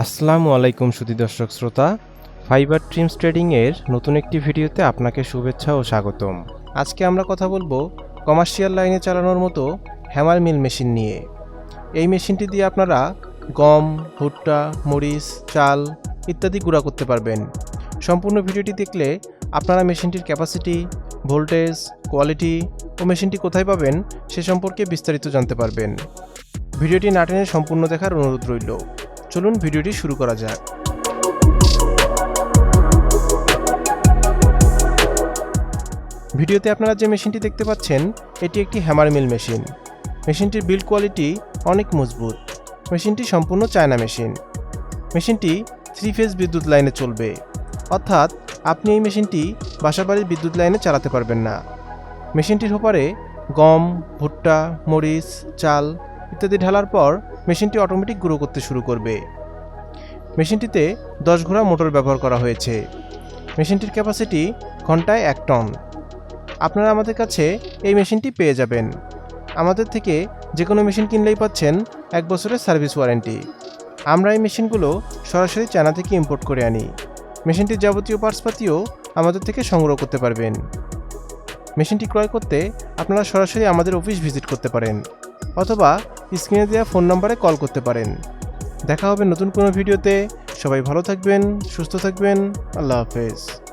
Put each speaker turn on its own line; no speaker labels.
আসসালামু আলাইকুম সুধী দর্শক শ্রোতা ফাইবার ট্রিমস ট্রেডিংয়ের নতুন একটি ভিডিওতে আপনাকে শুভেচ্ছা ও স্বাগতম। আজকে আমরা কথা বলব কমার্শিয়াল লাইনে চালানোর মতো হ্যামার মিল মেশিন নিয়ে। এই মেশিনটি দিয়ে আপনারা গম, ভুট্টা, মরিচ, চাল ইত্যাদি গুঁড়া করতে পারবেন। সম্পূর্ণ ভিডিওটি দেখলে আপনারা মেশিনটির ক্যাপাসিটি ভোল্টেজ কোয়ালিটি ও মেশিনটি কোথায় পাবেন সে সম্পর্কে বিস্তারিত জানতে পারবেন। ভিডিওটি না টেনে সম্পূর্ণ দেখার অনুরোধ রইল। চলুন ভিডিওটি শুরু করা যাক। ভিডিওতে আপনারা যে মেশিনটি দেখতে পাচ্ছেন, এটি একটি হ্যামার মিল মেশিন। মেশিনটির বিল্ড কোয়ালিটি অনেক মজবুত। মেশিনটি সম্পূর্ণ চায়না মেশিন। মেশিনটি থ্রি ফেজ বিদ্যুৎ লাইনে চলবে। অর্থাৎ আপনি এই মেশিনটি বাসাবাড়ির বিদ্যুৎ লাইনে চালাতে পারবেন না। মেশিনটির হোপারে গম, ভুট্টা, মরিচ, চাল ইত্যাদি ঢালার পর মেশিনটি অটোমেটিক গুঁড়ো করতে শুরু করবে। মেশিনটিতে দশ ঘোড়া মোটর ব্যবহার করা হয়েছে। মেশিনটির ক্যাপাসিটি ঘন্টায় এক টন। আপনারা আমাদের কাছে এই মেশিনটি পেয়ে যাবেন। আমাদের থেকে যে কোনো মেশিন কিনলেই পাচ্ছেন এক বছরের সার্ভিস ওয়ারেন্টি। আমরা এই মেশিনগুলো সরাসরি চায়না থেকে ইম্পোর্ট করে আনি। মেশিনটির যাবতীয় পার্টসপাতিও আমাদের থেকে সংগ্রহ করতে পারবেন। মেশিনটি ক্রয় করতে আপনারা সরাসরি আমাদের অফিস ভিজিট করতে পারেন। অথবা স্ক্রিনে দেওয়া ফোন নম্বরে কল করতে পারেন। দেখা হবে নতুন কোনো ভিডিওতে। সবাই ভালো থাকবেন, সুস্থ থাকবেন। আল্লাহ হাফেজ।